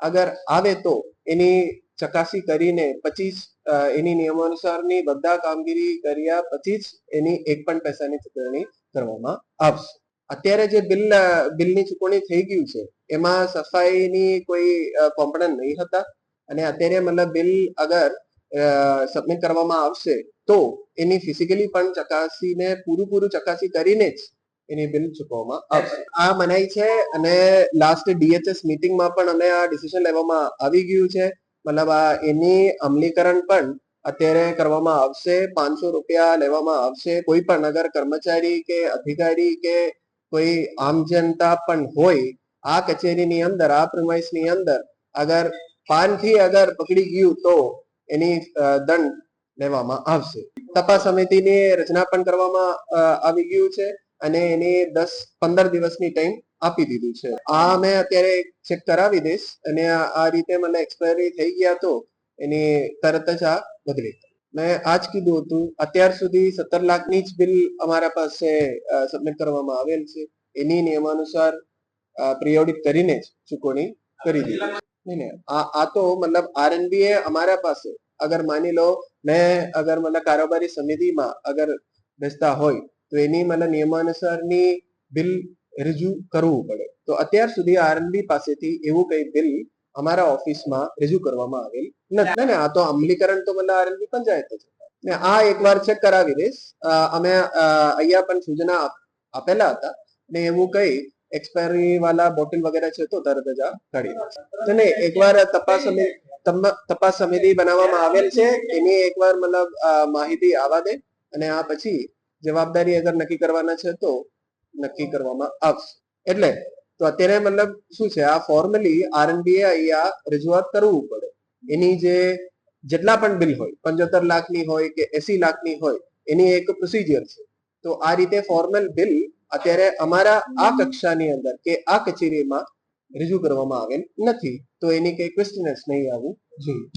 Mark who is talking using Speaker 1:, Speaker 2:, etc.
Speaker 1: અગર આવે તો એની ચકાસી કરીને પચીસ એની નિયમાનુસારની બધા કામગીરી કર્યા પછી જ એની એક પણ પૈસાની ચૂકવણી કરવામાં આવશે. અત્યારે જે બિલ બિલની ચૂકવણી થઈ ગયું છે, એમાં સફાઈની કોઈ કોમ્પોનન્ટ નહીં હતા અને અત્યારે મતલબ બિલ અગર સબમિટ કરવામાં આવશે તો એની ફિઝિકલી પણ ચકાસીને પૂરું પૂરું ચકાસી કરીને જ એની બિલ ચૂકવવામાં આવશે. આ મનાઈ છે અને લાસ્ટ ડીએચએસ મીટિંગમાં પણ અમે આ ડિસિઝન લેવામાં આવી ગયું છે. મતલબ આ એની અમલીકરણ પણ અત્યારે કરવામાં આવશે. પાંચસો રૂપિયા લેવામાં આવશે. કોઈ પણ અગર કર્મચારી કે અધિકારી કે કોઈ આમ જનતા પણ હોય આ કચેરીની અંદર આ પ્રમાઇસની અંદર અગર પાનથી અગર પકડી ગયું તો એની દંડ લેવામાં આવશે. તપાસ સમિતિની રચના પણ કરવામાં આવી ગયું છે. અને એની દસ, પંદર દિવસની ટાઈમ આપી દીધું છે. આ મેં અત્યારે ચેક કરાવી દઈશ અને આ રીતે મને એક્સપાયરી થઈ ગયા તો એની તરત જ આ બદલી મેં આજ કીધું હતું, અત્યાર સુધી સત્તર લાખની જ બિલ અમારા પાસે સબમિટ કરવામાં આવેલ છે. એની નિયમાનુસાર પ્રિયોડિત કરીને જ ચૂકવણી કરી દીધી. નહીં નહીં. આ આ તો મતલબ આરએનબી એ અમારા પાસે, અગર માની લો, મેં અગર મતલબ કારોબારી સમિતિમાં અગર બેસતા હોય તો એની મતલબ નિયમાનુસારની બિલ રજૂ કરવું પડે. તો અત્યાર સુધી આરએનબી પાસેથી એવું કઈ બિલ અમારા ઓફિસમાં રજૂ કરવામાં આવેલ નથી. ના, આ તો અમલીકરણ તો મને આરએનબી પંચાયત જ ને આ એકવાર ચેક કરાવી દઈશ. અમે અહીંયા પણ સૂચના આપેલા હતા. ને એવું કઈ એક્સપાયરી વાળા બોટલ વગેરે છે તો તરત જ આ કાઢી દઈશ ને એકવાર તપાસ સમિતિ તપાસ સમિતિ બનાવવામાં આવેલ છે. એની એકવાર મતલબ માહિતી આવવા દે. અને આ પછી જવાબદારી અગર નક્કી કરવાના છે તો નક્કી કરવામાં આવશે. એટલે તો અત્યારે મતલબ શું છે? આ ફોર્મલી આરએનબીએ અહીંયા રજૂઆત કરવું પડે. એની જે જેટલા પણ બિલ હોય, પંચોતેર લાખની હોય કે એસી લાખની હોય, એની એક પ્રોસિજર છે. તો આ રીતે ફોર્મલ બિલ અત્યારે અમારા આ કક્ષાની અંદર કે આ કચેરીમાં રજૂ કરવામાં આવેલ નથી. તો એની કઈ ક્વેશ્ચનસ નહીં આવવું જોઈએ.